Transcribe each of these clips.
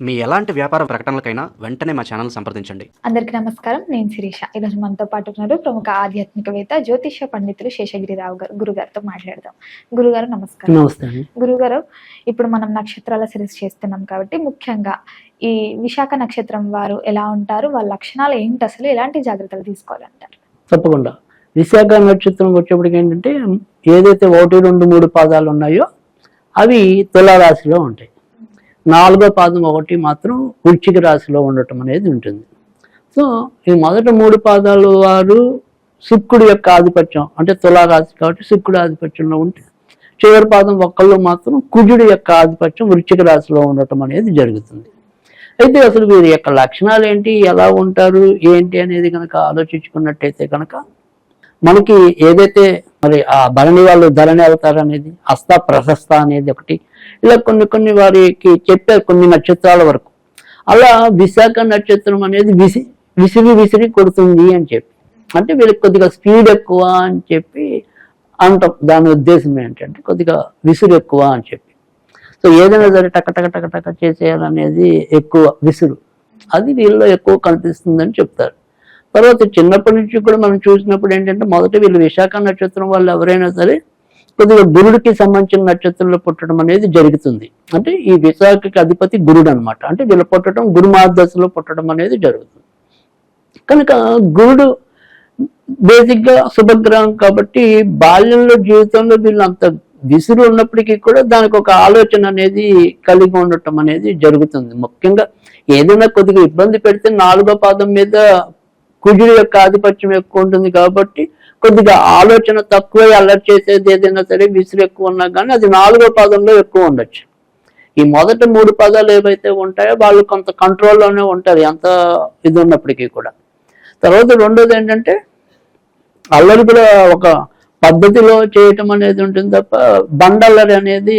మీ ఎలాంటి వ్యాపార ప్రకటనలకైనా వెంటనే మా ఛానల్ సంప్రదించండి. అందరికీ నమస్కారం. నేను శిరీష. ఈరోజు మనతో పాటు ఉన్నారు ప్రముఖ ఆధ్యాత్మికవేత్త జ్యోతిష్య పండితులు శేషగిరిరావు గారు గురుగారితో మాట్లాడదాం. గురుగారు నమస్కారం. నమస్తే గురుగారు ఇప్పుడు మనం నక్షత్రాల సిరీస్ చేస్తున్నాం కాబట్టి ముఖ్యంగా ఈ విశాఖ నక్షత్రం వారు ఎలా ఉంటారు వాళ్ళ లక్షణాలు ఏంటి అసలు ఎలాంటి జాగ్రత్తలు తీసుకోవాలంటారు? తప్పకుండా. విశాఖ నక్షత్రం వచ్చేప్పటికి ఏంటంటే ఏదైతే ఒకటి రెండు మూడు పాదాలు ఉన్నాయో అవి తులారాశిలో ఉంటాయి. నాలుగో పాదం ఒకటి మాత్రం వృచ్చిక రాశిలో ఉండటం అనేది ఉంటుంది. సో ఈ మొదట మూడు పాదాలు వారు శుక్రుడు యొక్క ఆధిపత్యం అంటే తులారాశి కాబట్టి శుక్రుడు ఆధిపత్యంలో ఉంటే చివరి పాదం ఒక్కళ్ళు మాత్రం కుజుడి యొక్క ఆధిపత్యం వృచ్చిక రాశిలో ఉండటం అనేది జరుగుతుంది. అయితే అసలు వీరి యొక్క లక్షణాలు ఏంటి ఎలా ఉంటారు ఏంటి అనేది కనుక ఆలోచించుకున్నట్టయితే కనుక మనకి ఏదైతే మరి ఆ భరణి వాళ్ళు ధరణి అవుతారు అనేది అస్త ప్రశస్త అనేది ఒకటి ఇలా కొన్ని కొన్ని వారికి చెప్పారు కొన్ని నక్షత్రాల వరకు. అలా విశాఖ నక్షత్రం అనేది విసి విసిరి విసిరి కొడుతుంది అని చెప్పి. అంటే వీళ్ళకి కొద్దిగా స్పీడ్ ఎక్కువ అని చెప్పి అంటాం. దాని ఉద్దేశం ఏంటంటే కొద్దిగా విసురు ఎక్కువ అని చెప్పి. సో ఏదైనా సరే టక టక టక టక చేసేయాలనేది ఎక్కువ విసురు. అది వీళ్ళలో ఎక్కువ కనిపిస్తుందని చెప్తారు. తర్వాత చిన్నప్పటి నుంచి కూడా మనం చూసినప్పుడు ఏంటంటే మొదట వీళ్ళు విశాఖ నక్షత్రం వాళ్ళు ఎవరైనా సరే కొద్దిగా గురుడికి సంబంధించిన నక్షత్రంలో పుట్టడం అనేది జరుగుతుంది. అంటే ఈ విశాఖకి అధిపతి గురుడు అనమాట అంటే వీళ్ళు పుట్టడం గురుమార్గదశలో పుట్టడం అనేది జరుగుతుంది. కనుక గురుడు బేసిక్గా శుభగ్రహం కాబట్టి బాల్యంలో జీవితంలో వీళ్ళు అంత విసురు ఉన్నప్పటికీ కూడా దానికి ఒక ఆలోచన అనేది కలిగి ఉండటం అనేది జరుగుతుంది. ముఖ్యంగా ఏదైనా కొద్దిగా ఇబ్బంది పెడితే నాలుగో పాదం మీద కుజుడు యొక్క ఆధిపత్యం ఎక్కువ ఉంటుంది కాబట్టి కొద్దిగా ఆలోచన తక్కువ అల్లరి చేసేది ఏదైనా సరే విసురు ఎక్కువ ఉన్నా కానీ అది నాలుగో పదంలో ఎక్కువ ఉండొచ్చు. ఈ మొదటి మూడు పదాలు ఏవైతే ఉంటాయో వాళ్ళు కొంత కంట్రోల్లోనే ఉంటారు ఎంత ఇది ఉన్నప్పటికీ కూడా. తర్వాత రెండోది ఏంటంటే అల్లరి కూడా ఒక పద్ధతిలో చేయటం అనేది ఉంటుంది తప్ప బండల్లరి అనేది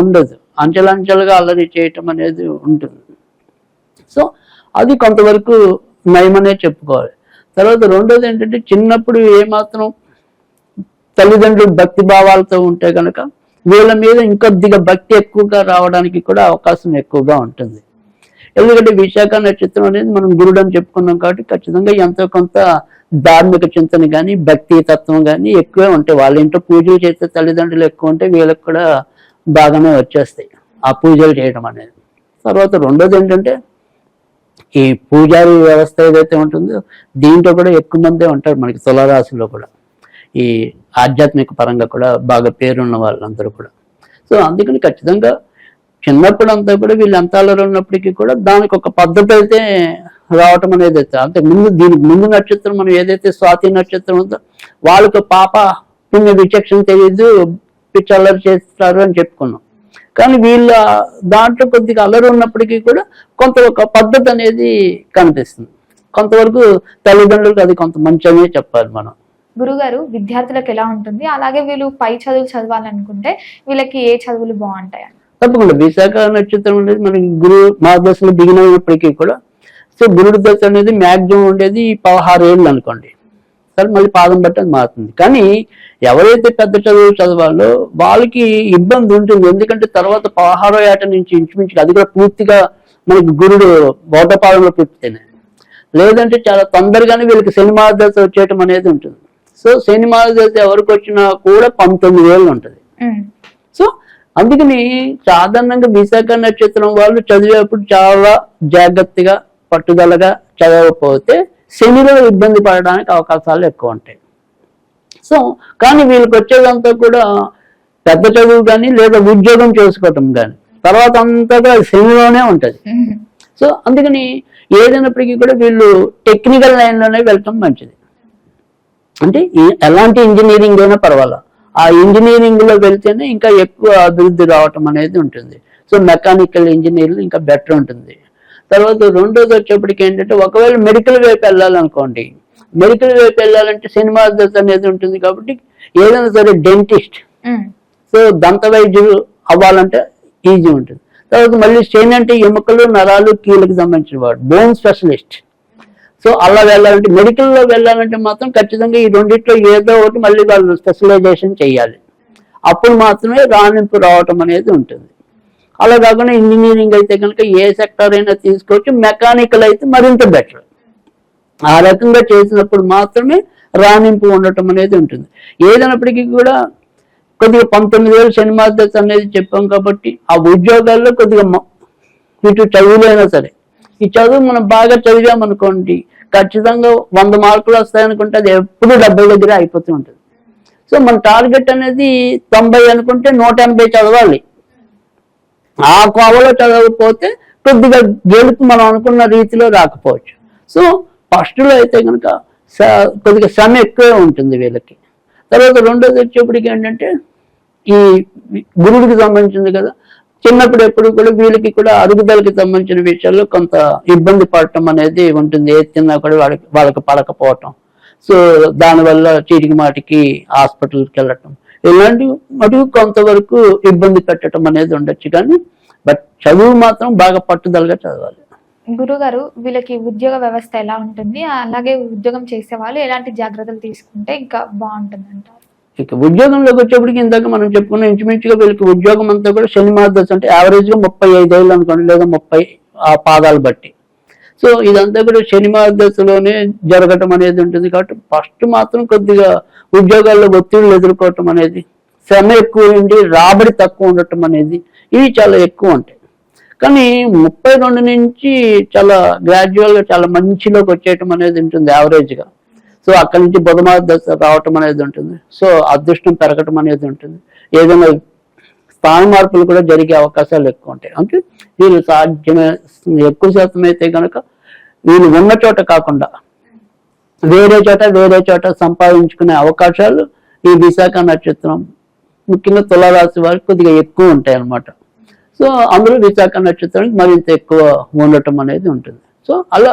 ఉండదు. అంచెలంచెలుగా అల్లరి చేయటం అనేది ఉంటుంది. సో అది కొంతవరకు నయమనే చెప్పుకోవాలి. తర్వాత రెండోది ఏంటంటే చిన్నప్పుడు ఏమాత్రం తల్లిదండ్రులు భక్తి భావాలతో ఉంటే కనుక వీళ్ళ మీద ఇంకొద్దిగా భక్తి ఎక్కువగా రావడానికి కూడా అవకాశం ఎక్కువగా ఉంటుంది. ఎందుకంటే విశాఖ నక్షత్రం అనేది మనం గురుడు అని చెప్పుకున్నాం కాబట్టి ఖచ్చితంగా ఎంతో కొంత ధార్మిక చింతన కానీ భక్తి తత్వం కానీ ఎక్కువే ఉంటాయి. వాళ్ళ ఇంట్లో పూజలు చేస్తే తల్లిదండ్రులు ఎక్కువ ఉంటే వీళ్ళకి కూడా బాగానే వచ్చేస్తాయి ఆ పూజలు చేయడం అనేది. తర్వాత రెండోది ఏంటంటే ఈ పూజారి వ్యవస్థ ఏదైతే ఉంటుందో దీంట్లో కూడా ఎక్కువ మందే ఉంటారు మనకి తులారాశిలో కూడా. ఈ ఆధ్యాత్మిక పరంగా కూడా బాగా పేరున్న వాళ్ళందరూ కూడా. సో అందుకని ఖచ్చితంగా చిన్నప్పుడు అంతా కూడా వీళ్ళు అంతాలలో ఉన్నప్పటికీ కూడా దానికి ఒక పద్ధతి అయితే రావటం అనేది అయితే అంతే. ముందు దీనికి ముందు నక్షత్రం మనం ఏదైతే స్వాతి నక్షత్రం ఉందో వాళ్ళకు పాప పుణ్య విచక్షణ తెలియదు పిచ్చల్లరి చేస్తారు అని చెప్పుకున్నాం. కానీ వీళ్ళ దాంట్లో కొద్దిగా అల్లరి ఉన్నప్పటికీ కూడా కొంత ఒక పద్ధతి అనేది కనిపిస్తుంది. కొంతవరకు తల్లిదండ్రులకు అది కొంత మంచి చెప్పాలి మనం. గురుగారు విద్యార్థులకు ఎలా ఉంటుంది? అలాగే వీళ్ళు పై చదువులు చదవాలనుకుంటే వీళ్ళకి ఏ చదువులు బాగుంటాయి తప్పకుండా. విశాఖ నక్షత్రం అనేది మనకి గురు మార్గదర్శనం దిగినప్పటికీ కూడా సో గురుడి దశ అనేది మ్యాక్సిమం ఉండేది పదహారు ఏళ్ళు అనుకోండి. సరే మళ్ళీ పాదం బట్టి అది మారుతుంది. కానీ ఎవరైతే పెద్ద చదువులు చదవాలో వాళ్ళకి ఇబ్బంది ఉంటుంది. ఎందుకంటే తర్వాత పదహారో ఏట నుంచి ఇంచుమించు అది కూడా పూర్తిగా మనకి గురుడు బౌద్ధ పాదంలో పుట్టితేనే లేదంటే చాలా తొందరగానే వీళ్ళకి శని మార్గదశ వచ్చేయటం అనేది ఉంటుంది. సో శని మార్గదశ ఎవరికి వచ్చినా కూడా పంతొమ్మిది ఏళ్ళు ఉంటుంది. సో అందుకని సాధారణంగా విశాఖ నక్షత్రం వాళ్ళు చదివేప్పుడు చాలా జాగ్రత్తగా పట్టుదలగా చదవకపోతే శనిలో ఇబ్బంది పడడానికి అవకాశాలు ఎక్కువ ఉంటాయి. సో కానీ వీళ్ళకి వచ్చేదంతా కూడా పెద్ద చదువు కానీ లేదా ఉద్యోగం చేసుకోవటం కానీ తర్వాత అంతా కూడా శనిలోనే ఉంటుంది. సో అందుకని ఏదైనప్పటికీ కూడా వీళ్ళు టెక్నికల్ లైన్లోనే వెళ్ళటం మంచిది. అంటే ఎలాంటి ఇంజనీరింగ్ అయినా పర్వాలా. ఆ ఇంజనీరింగ్లో వెళ్తేనే ఇంకా ఎక్కువ అభివృద్ధి రావటం అనేది ఉంటుంది. సో మెకానికల్ ఇంజనీరింగ్ ఇంకా బెటర్ ఉంటుంది. తర్వాత రెండోది వచ్చేప్పటికి ఏంటంటే ఒకవేళ మెడికల్ వైపు వెళ్ళాలనుకోండి మెడికల్ వైపు వెళ్ళాలంటే సినిమా దశ అనేది ఉంటుంది కాబట్టి ఏదైనా సరే డెంటిస్ట్ సో దంత వైద్యులు అవ్వాలంటే ఈజీ ఉంటుంది. తర్వాత మళ్ళీ స్టెయిన్ అంటే ఎముకలు నరాలు కీళ్ళకి సంబంధించిన వాడు బోన్ స్పెషలిస్ట్ సో అలా వెళ్ళాలంటే మెడికల్లో వెళ్ళాలంటే మాత్రం ఖచ్చితంగా ఈ రెండిట్లో ఏదో ఒకటి మళ్ళీ వాళ్ళు స్పెషలైజేషన్ చేయాలి. అప్పుడు మాత్రమే రాణింపు రావటం అనేది ఉంటుంది. అలా కాకుండా ఇంజనీరింగ్ అయితే కనుక ఏ సెక్టర్ అయినా తీసుకోవచ్చు మెకానికల్ అయితే మరింత బెటర్ ఆ రకంగా చేసినప్పుడు మాత్రమే రాణింపు ఉండటం అనేది ఉంటుంది. ఏదైనప్పటికీ కూడా కొద్దిగా పంతొమ్మిది వేలు సినిమా దశ అనేది చెప్పాం కాబట్టి ఆ ఉద్యోగాల్లో కొద్దిగా ఇటు చదువులైనా సరే. ఈ చదువు మనం బాగా చదివామనుకోండి ఖచ్చితంగా వంద మార్కులు వస్తాయనుకుంటే అది ఎప్పుడు డెబ్బై దగ్గర అయిపోతూ ఉంటుంది. సో మన టార్గెట్ అనేది తొంభై అనుకుంటే నూట ఎనభై చదవాలి. ఆ కోవలో చదవకపోతే కొద్దిగా గెలుపు మనం అనుకున్న రీతిలో రాకపోవచ్చు. సో ఫస్ట్లో అయితే కనుక కొద్దిగా శ్రమ ఎక్కువే ఉంటుంది వీళ్ళకి. తర్వాత రెండోది వచ్చేప్పటికి ఏంటంటే ఈ గురుడికి సంబంధించింది కదా. చిన్నప్పుడు ఎప్పుడు కూడా వీళ్ళకి కూడా అరుగుదలకి సంబంధించిన విషయాల్లో కొంత ఇబ్బంది పడటం అనేది ఉంటుంది. ఏది తిన్నా కూడా వాళ్ళకి వాళ్ళకి పడకపోవటం. సో దానివల్ల చీటికి మాటికి హాస్పిటల్కి వెళ్ళటం. ఇలాంటి మటుకు కొంతవరకు ఇబ్బంది పెట్టడం అనేది ఉండొచ్చు కానీ బట్ చదువు మాత్రం బాగా పట్టుదలగా చదవాలి. గురుగారు వీళ్ళకి ఉద్యోగ వ్యవస్థ ఎలా ఉంటుంది? అలాగే ఉద్యోగం చేసే వాళ్ళు ఎలాంటి జాగ్రత్తలు తీసుకుంటే ఇంకా బాగుంటుంది అంటారు ఇక ఉద్యోగంలోకి వచ్చేప్పటికి ఇందాక మనం చెప్పుకున్న ఇంచుమించుగా వీళ్ళకి ఉద్యోగం అంతా కూడా శని మార్గదర్శి అంటే యావరేజ్గా ముప్పై ఐదేళ్ళు అనుకోండి లేదా ముప్పై ఆ పాదాలు బట్టి. సో ఇదంతా కూడా శని మార్గదర్శిలోనే జరగటం అనేది ఉంటుంది కాబట్టి ఫస్ట్ మాత్రం కొద్దిగా ఉద్యోగాల్లో ఒత్తిళ్ళు ఎదుర్కోవటం అనేది శ్రమ ఎక్కువ ఉండి రాబడి తక్కువ ఉండటం అనేది ఇవి చాలా ఎక్కువ ఉంటాయి. కానీ ముప్పై రెండు నుంచి చాలా గ్రాడ్యువల్గా చాలా మంచిలోకి వచ్చేయటం అనేది ఉంటుంది యావరేజ్గా సో అక్కడి నుంచి బుధమార్ దశ రావటం అనేది ఉంటుంది. సో అదృష్టం పెరగటం అనేది ఉంటుంది. ఏదైనా స్థాన మార్పులు కూడా జరిగే అవకాశాలు ఎక్కువ ఉంటాయి. అంటే వీళ్ళు సాధ్యమే ఎక్కువ శాతం అయితే కనుక వీళ్ళు ఉన్న చోట కాకుండా వేరే చోట వేరే చోట సంపాదించుకునే అవకాశాలు ఈ విశాఖ నక్షత్రం ముఖ్యంగా తులారాశి వారికి కొద్దిగా ఎక్కువ ఉంటాయి అన్నమాట సో అందులో విశాఖ నక్షత్రానికి మరింత ఎక్కువ ఉండటం అనేది ఉంటుంది. సో అలా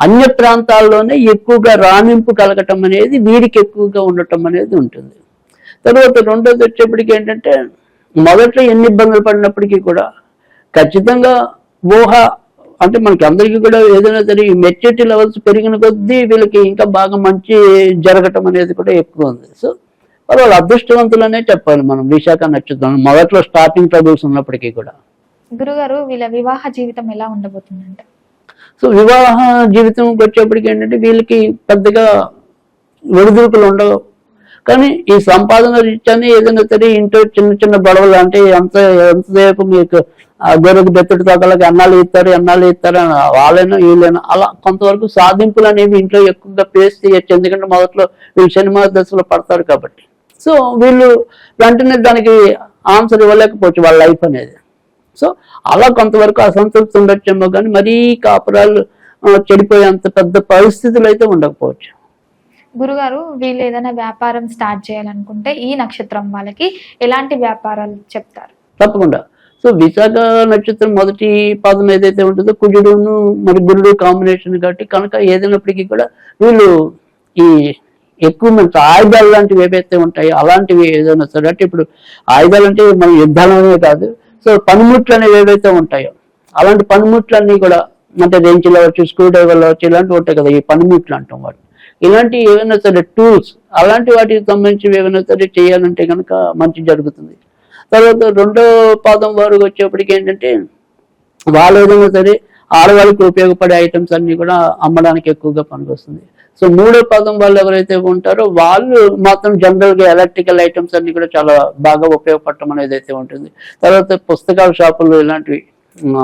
అన్య ప్రాంతాల్లోనే ఎక్కువగా రాణింపు కలగటం అనేది వీరికి ఎక్కువగా ఉండటం అనేది ఉంటుంది. తర్వాత రెండోది వచ్చేప్పటికి ఏంటంటే మొదట్లో ఎన్ని ఇబ్బందులు పడినప్పటికీ కూడా ఖచ్చితంగా ఊహ అంటే మనకి అందరికీ కూడా ఏదైనా సరే ఈ మెచ్యూరిటీ లెవెల్స్ పెరిగిన కొద్దీ వీళ్ళకి ఇంకా బాగా మంచి జరగటం అనేది కూడా ఎక్కువ ఉంది. సో వాళ్ళు అదృష్టవంతులనే చెప్పాలి మనం విశాఖ నక్షత్రం మొదట్లో స్టార్టింగ్ ట్రబుల్స్ ఉన్నప్పటికీ కూడా. గురుగారు వీళ్ళ వివాహ జీవితం ఎలా ఉండబోతుందంట? సో వివాహ జీవితంకి వచ్చేప్పటికి ఏంటంటే వీళ్ళకి పెద్దగా ఒడిదుడుకులు ఉండవు. కానీ ఈ సంపాదన రీత్యాన్ని ఏదైనా సరే ఇంట్లో చిన్న చిన్న గొడవలు అంటే ఎంత ఎంతసేపు మీకు గొర్రెకు బెత్తడి తోకలకి అన్నాలు ఇస్తారు అన్నాలు ఇస్తారు అని వాళ్ళైనా వీళ్ళైనా. అలా కొంతవరకు సాధింపులు అనేవి ఇంట్లో ఎక్కువగా ఫేస్ చేయొచ్చు. ఎందుకంటే మొదట్లో వీళ్ళు సినిమా దశలో పడతారు కాబట్టి. సో వీళ్ళు వెంటనే దానికి ఆన్సర్ ఇవ్వలేకపోవచ్చు వాళ్ళ లైఫ్ అనేది. సో అలా కొంతవరకు అసంతృప్తి ఉండొచ్చేమో కానీ మరీ కాపురాలు చెడిపోయేంత పెద్ద పరిస్థితులు అయితే ఉండకపోవచ్చు. గురుగారు వీళ్ళు ఏదైనా వ్యాపారం స్టార్ట్ చేయాలనుకుంటే ఈ నక్షత్రం వాళ్ళకి ఎలాంటి వ్యాపారాలు చెప్తారు? తప్పకుండా. సో విశాఖ నక్షత్రం మొదటి పాదం ఏదైతే ఉంటుందో కుజుడును మరి గురుడు కాంబినేషన్ కాబట్టి కనుక ఏదైనప్పటికీ కూడా వీళ్ళు ఈ ఎక్కువ మంచి ఆయుధాలు లాంటివి ఏవైతే ఉంటాయో అలాంటివి ఏదైనా సరే అంటే ఇప్పుడు ఆయుధాలు అంటే మనం యుద్ధాలనే కాదు సో పనిముట్లు అనేవి ఏవైతే ఉంటాయో అలాంటి పనిముట్లన్నీ కూడా అంటే రెంచులు అవ్వచ్చు స్క్రూ డ్రైవర్లు అవ్వచ్చు ఇలాంటివి ఉంటాయి కదా ఈ పనిముట్లు అంటాం వాటి ఇలాంటి ఏవైనా సరే టూల్స్ అలాంటి వాటికి సంబంధించి ఏమైనా సరే చేయాలంటే కనుక మంచి జరుగుతుంది. తర్వాత రెండో పాదం వారు వచ్చేప్పటికి ఏంటంటే వాళ్ళు ఏదైనా సరే ఆడవాళ్ళకి ఉపయోగపడే ఐటమ్స్ అన్ని కూడా అమ్మడానికి ఎక్కువగా పనికొస్తుంది. సో మూడో పదం వాళ్ళు ఎవరైతే ఉంటారో వాళ్ళు మాత్రం జనరల్గా ఎలక్ట్రికల్ ఐటమ్స్ అన్ని కూడా చాలా బాగా ఉపయోగపడటం అనేది అయితే ఉంటుంది. తర్వాత పుస్తకాల షాపులు ఇలాంటివి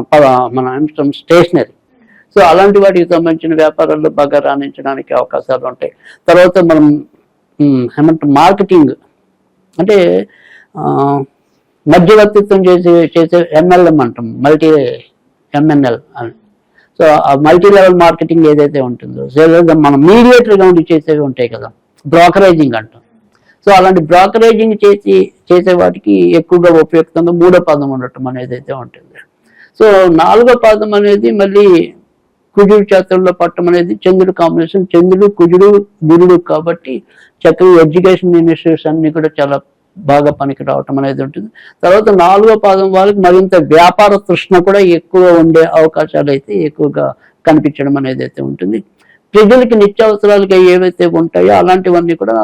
ప- మన స్టేషనరీ సో అలాంటి వాటికి సంబంధించిన వ్యాపారాల్లో బాగా రాణించడానికి అవకాశాలు ఉంటాయి. తర్వాత మనం ఉమ్, మార్కెటింగ్. అంటే మధ్యవర్తిత్వం చేసి చేసే ఎంఎల్ఎం అంటాం మల్టీ ఎంఎన్ఎల్ అని. సో ఆ మల్టీ లెవెల్ మార్కెటింగ్ ఏదైతే ఉంటుందో సో మనం మీడియేటర్గా ఉండి చేసేవి ఉంటాయి కదా బ్రోకరేజింగ్ అంటాం. సో అలాంటి బ్రోకరేజింగ్ చేసి చేసే వాటికి ఎక్కువగా ఉపయుక్తంగా మూడో పదం ఉండటం అనేది అయితే ఉంటుంది. సో నాలుగో పాదం అనేది మళ్ళీ కుజుడు చేతుల్లో పట్టం అనేది చంద్రుడు కాంబినేషన్ చంద్రుడు కుజుడు గురుడు కాబట్టి చక్కగా ఎడ్యుకేషన్ ఇన్స్టిట్యూట్స్ అన్ని కూడా చాలా బాగా పనికి రావటం అనేది ఉంటుంది. తర్వాత నాలుగో పాదం వాళ్ళకి మరింత వ్యాపార తృష్ణ కూడా ఎక్కువ ఉండే అవకాశాలు అయితే ఎక్కువగా కనిపించడం అనేది అయితే ఉంటుంది. ప్రజలకి నిత్యావసరాలుగా ఏవైతే ఉంటాయో అలాంటివన్నీ కూడా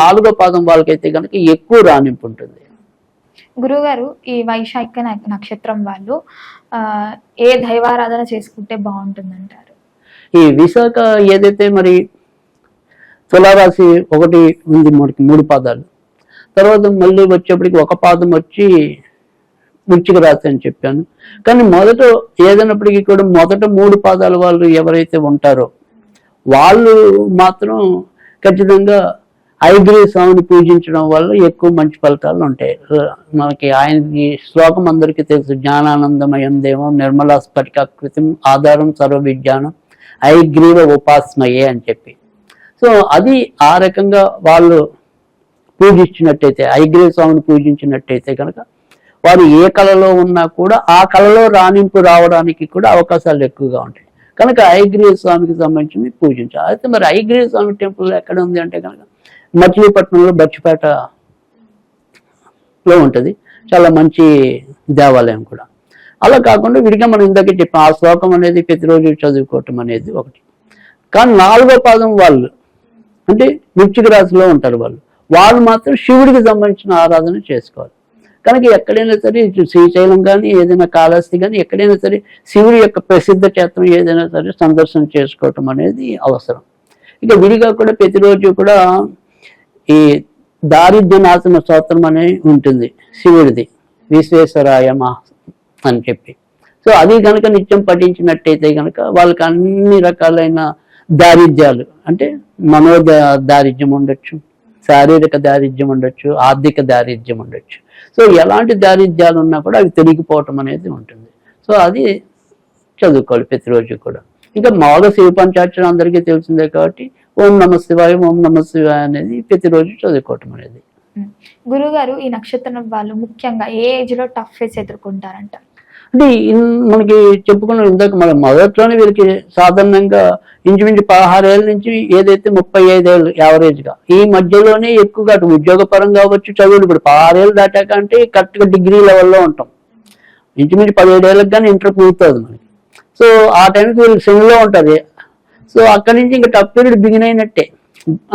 నాలుగో పాదం వాళ్ళకైతే కనుక ఎక్కువ రాణింపు ఉంటుంది. గురుగారు ఈ వైశాఖ నక్షత్రం వాళ్ళు ఆ, ఏ దైవారాధన చేసుకుంటే బాగుంటుందంటారు? ఈ విశాఖ ఏదైతే మరి తులారాశి ఒకటి ఉంది మనకి మూడు పాదాలు. తర్వాత మళ్ళీ వచ్చేప్పటికి ఒక పాదం వచ్చి వృచ్చిక రాశి అని చెప్పాను. కానీ మొదట ఏదైనప్పటికీ కూడా మొదట మూడు పాదాల వాళ్ళు ఎవరైతే ఉంటారో వాళ్ళు మాత్రం ఖచ్చితంగా ఐగ్రీ స్వామిని పూజించడం వల్ల ఎక్కువ మంచి ఫలితాలు ఉంటాయి. మనకి ఆయనకి శ్లోకం అందరికీ తెలుసు జ్ఞానానందమయం దేవం నిర్మలా స్ఫటికాకృతి ఆధారం సర్వ విజ్ఞానం ఐగ్రీవ ఉపాసమయే అని చెప్పి. సో అది ఆ రకంగా వాళ్ళు పూజించినట్టయితే ఐగ్రీవ స్వామిని పూజించినట్టయితే కనుక వారు ఏ కళలో ఉన్నా కూడా ఆ కళలో రాణింపు రావడానికి కూడా అవకాశాలు ఎక్కువగా ఉంటాయి. కనుక ఐగ్రీవ స్వామికి సంబంధించి పూజించాలి అయితే మరి ఐగ్రీవ స్వామి టెంపుల్ ఎక్కడ ఉంది అంటే కనుక మచిలీపట్నంలో బచ్చిపేటలో ఉంటుంది. చాలా మంచి దేవాలయం కూడా. అలా కాకుండా విడిగా మనం ఇందాక చెప్పాం ఆ శ్లోకం అనేది ప్రతిరోజు చదువుకోవటం అనేది ఒకటి. కానీ నాలుగో పాదం వాళ్ళు అంటే వృశ్చిక రాశిలో ఉంటారు వాళ్ళు. వాళ్ళు మాత్రం శివుడికి సంబంధించిన ఆరాధన చేసుకోవాలి. కనుక ఎక్కడైనా సరే ఇటు శ్రీశైలం కానీ ఏదైనా కాళహస్తి కానీ ఎక్కడైనా సరే శివుడి యొక్క ప్రసిద్ధ క్షేత్రం ఏదైనా సరే సందర్శన చేసుకోవటం అనేది అవసరం. ఇక విడిగా కూడా ప్రతిరోజు కూడా ఈ దారిద్ర్యనాశన స్తోత్రం అనే ఉంటుంది శివుడిది. విశ్వేశ్వరాయమ అని చెప్పి. సో అది కనుక నిత్యం పఠించినట్టయితే కనుక వాళ్ళకి అన్ని రకాలైన దారిద్ర్యాలు అంటే మనో దారిద్ర్యం ఉండొచ్చు శారీరక దారిద్ర్యం ఉండొచ్చు ఆర్థిక దారిద్ర్యం ఉండొచ్చు. సో ఎలాంటి దారిద్ర్యాలు ఉన్నా కూడా అవి తిరిగిపోవటం అనేది ఉంటుంది. సో అది చదువుకోవాలి ప్రతిరోజు కూడా. ఇంకా మామూలుగా శివ పంచాక్షరం అందరికీ తెలిసిందే కాబట్టి ఓం నమ శివాయ ఓం నమ శివాయ అనేది ప్రతిరోజు చదువుకోవటం అనేది. గురుగారు ఈ నక్షత్రం వాళ్ళు ముఖ్యంగా ఏ ఏజ్లో టఫ్ ఫేస్ ఎదుర్కొంటారంటారు అంటే మనకి చెప్పుకున్న ఇందాక మన మొదట్లోనే వీరికి సాధారణంగా ఇంచుమించు పదహారేళ్ళ నుంచి ఏదైతే ముప్పై ఐదేళ్ళు యావరేజ్గా ఈ మధ్యలోనే ఎక్కువగా అటు ఉద్యోగ పరంగా చదువులు ఇప్పుడు పదహారేళ్ళు దాటాక అంటే కరెక్ట్గా డిగ్రీ లెవెల్లో ఉంటాం. ఇంచుమించు పదిహేడేళ్ళకి కానీ ఇంటర్ పూర్తవుతుంది మనకి. సో ఆ టైంకి వీళ్ళు సెమిలో ఉంటుంది సో అక్కడి నుంచి ఇంకా టఫ్ పీరియడ్ బిగిన్ అయినట్టే.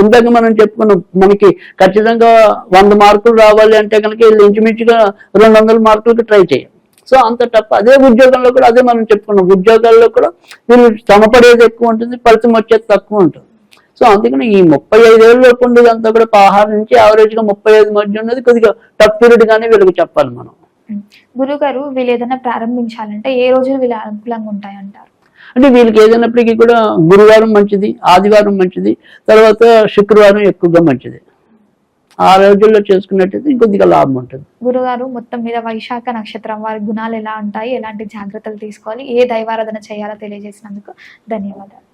అందాక మనం చెప్పుకున్నాం మనకి ఖచ్చితంగా వంద మార్కులు రావాలి అంటే కనుక వీళ్ళు ఇంచుమించుగా రెండు వందల మార్కులకి ట్రై చేయాలి సో అంత టఫ్ అదే ఉద్యోగంలో కూడా అదే మనం చెప్పుకున్నాం. ఉద్యోగాల్లో కూడా వీళ్ళు శ్రమ పడేది ఎక్కువ ఉంటుంది ఫలితం వచ్చేది తక్కువ ఉంటుంది. సో అందుకని ఈ ముప్పై ఐదేళ్ళలోపు ఉండేది అంతా కూడా పదహారు నుంచి యావరేజ్గా ముప్పై ఐదు మధ్య ఉన్నది కొద్దిగా టఫ్ పీరియడ్ గానే వీళ్ళకి చెప్పాలి మనం. గురుగారు వీళ్ళు ఏదైనా ప్రారంభించాలంటే ఏ రోజులు వీళ్ళు అనుకూలంగా ఉంటాయంటారు? అంటే వీళ్ళకి ఏదైనప్పటికీ కూడా గురువారం మంచిది ఆదివారం మంచిది తర్వాత శుక్రవారం ఎక్కువగా మంచిది. ఆ రోజుల్లో చేసుకున్నట్టయితే ఇంకొద్దిగా లాభం ఉంటుంది. గురుగారు మొత్తం మీద వైశాఖ నక్షత్రం వారి గుణాలు ఎలా ఉంటాయి? ఎలాంటి జాగ్రత్తలు తీసుకోవాలి? ఏ దైవారాధన చేయాలో తెలియజేసినందుకు ధన్యవాదాలు.